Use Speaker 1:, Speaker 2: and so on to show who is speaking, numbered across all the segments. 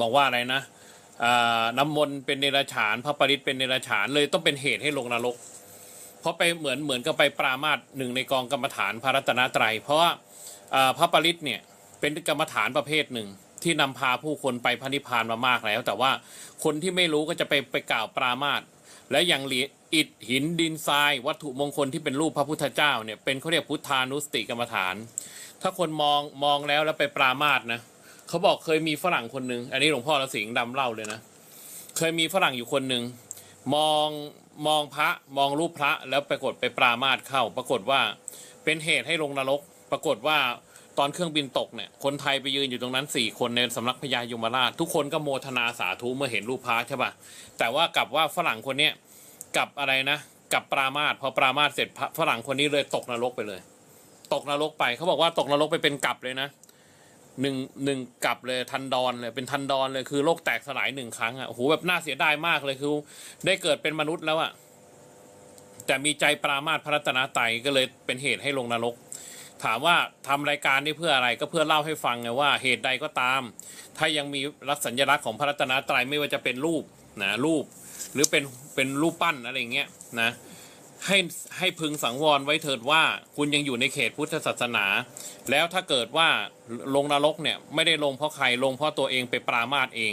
Speaker 1: บอกว่าอะไรนะน้ำมนต์เป็นเนรฉานพระปริตเป็นเนรฉานเลยต้องเป็นเหตุให้ลงนรก เพราะไปเหมือนเหมือนกับไปปรามาสหนึ่งในกองกรรมฐานพระรัตนตรัย เพราะว่าพระปริตเนี่ยเป็นกรรมฐานประเภทหนึ่งที่นำพาผู้คนไปพระนิพพานมามากแล้ว แต่ว่าคนที่ไม่รู้ก็จะไปไปกล่าวปรามาสและอย่างหรีอิฐหินดินทราย วัตถุมงคลที่เป็นรูปพระพุทธเจ้าเนี่ยเป็นเขาเรียกพุทธานุสติกรรมฐาน ถ้าคนมองมองแล้วแล้วไปปรามาสนะ เขาบอกเคยมีฝรั่งคนหนึ่งอันนี้หลวงพ่อระสิงห์ดำเล่าเลยนะ เคยมีฝรั่งอยู่คนหนึ่งมองมองพระมองรูปพระแล้วปรากฏไปปรามาสเข้า ปรากฏว่าเป็นเหตุให้ลงนรก ปรากฏว่าตอนเครื่องบินตกเนี่ยคนไทยไปยืนอยู่ตรงนั้นสี่คนในสำนักพญายมราช ทุกคนก็โมทนาสาธุเมื่อเห็นรูปพระใช่ปะแต่ว่ากลับว่าฝรั่งคนเนี้ยกับอะไรนะกับปรามาสพอปรามาสเสร็จฝรั่งคนนี้เลยตกนรกไปเลย ตกนรกไปเขาบอกว่าตกนรกไปเป็นกลับเลยนะ หนึ่งหนึ่งกลับเลยทันดอนเลยเป็นทันดอนเลยคือโลกแตกสลายหนึ่งครั้งอะโอ้โหแบบน่าเสียดายมากเลยคือ ได้เกิดเป็นมนุษย์แล้วอะแต่มีใจปรามาสพระรัตนตรัยก็เลยเป็นเหตุให้ลงนรก ถามว่าทำรายการนี้เพื่ออะไรก็เพื่อเล่าให้ฟังไงว่าเหตุใดก็ตาม ถ้ายังมีลักษณ์สัญลักษณ์ของพระรัตนตรัยไม่ว่าจะเป็นรูปนะรูป หรือเป็นเป็นรูปปั้นอะไรอย่างเงี้ยนะ ให้ให้พึงสังวรไว้เถิดว่าคุณยังอยู่ในเขตพุทธศาสนา แล้วถ้าเกิดว่าลงนรกเนี่ยไม่ได้ลงเพราะใครลงเพราะตัวเองไปปรามาสเอง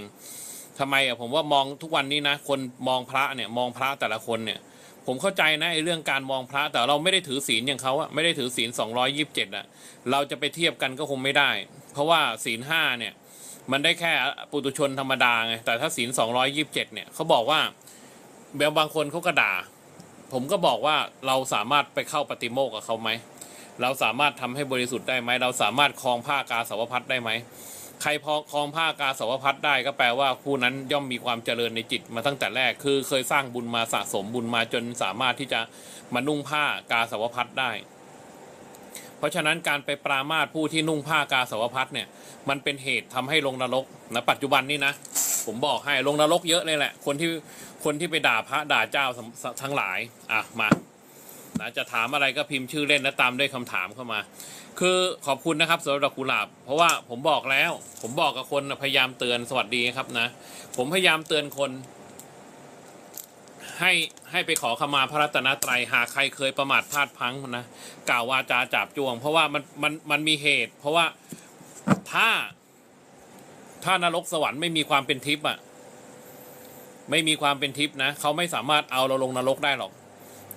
Speaker 1: ทำไมอะผมว่ามองทุกวันนี้นะคนมองพระเนี่ยมองพระแต่ละคนเนี่ย ผมเข้าใจนะไอ้เรื่องการมองพระแต่เราไม่ได้ถือศีลอย่างเขาอะไม่ได้ถือศีล227อะเราจะไปเทียบกันก็คงไม่ได้ เพราะว่าศีลห้าเนี่ยมันได้แค่ปุตุชนธรรมดาไงแต่ถ้าศีล227เนี่ยเขาบอกว่าแบบบางคนเขาก็ด่า ผมก็บอกว่าเราสามารถไปเข้าปฏิโมกข์กับเขาไหม เราสามารถทำให้บริสุทธิ์ได้ไหม เราสามารถคลองผ้ากาสาวพัดได้ไหม ใครพอคลองผ้ากาสาวพัดได้ก็แปลว่าผู้นั้นย่อมมีความเจริญในจิตมาตั้งแต่แรก คือเคยสร้างบุญมาสะสมบุญมาจนสามารถที่จะมานุ่งผ้ากาสาวพัดได้ เพราะฉะนั้นการไปปรามาสผู้ที่นุ่งผ้ากาสาวพัดเนี่ยมันเป็นเหตุทำให้ลงนรกนะปัจจุบันนี้นะผมบอกให้ลงนรกเยอะเลยแหละ คนที่คนที่ไปด่าพระด่าเจ้าทั้งหลายอะมานะจะถามอะไรก็พิมพ์ชื่อเล่นและตามด้วยคำถามเข้ามา คือขอบคุณนะครับสำหรับดอกกุหลาบ เพราะว่าผมบอกแล้ว ผมบอกกับคนพยายามเตือนสวัสดีครับนะ ผมพยายามเตือนคน ให้ให้ไปขอขมาพระรัตนตรัยหากใครเคยประมาทพลาดพลังนะกล่าววาจาจับจวง เพราะว่ามันมันมันมีเหตุ เพราะว่าถ้าถ้านรกสวรรค์ไม่มีความเป็นทิพย์อะ ไม่มีความเป็นทิพย์นะเขาไม่สามารถเอาเราลงนรกได้หรอก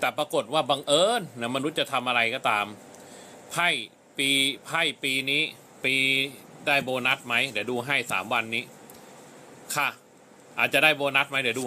Speaker 1: แต่ปรากฏว่าบังเอิญนะมนุษย์จะทำอะไรก็ตามไพ่ปีไพ่ปีนี้ปีได้โบนัสไหมเดี๋ยวดูให้สามวันนี้ ค่ะ อาจจะได้โบนัสไหมเดี๋ยวดู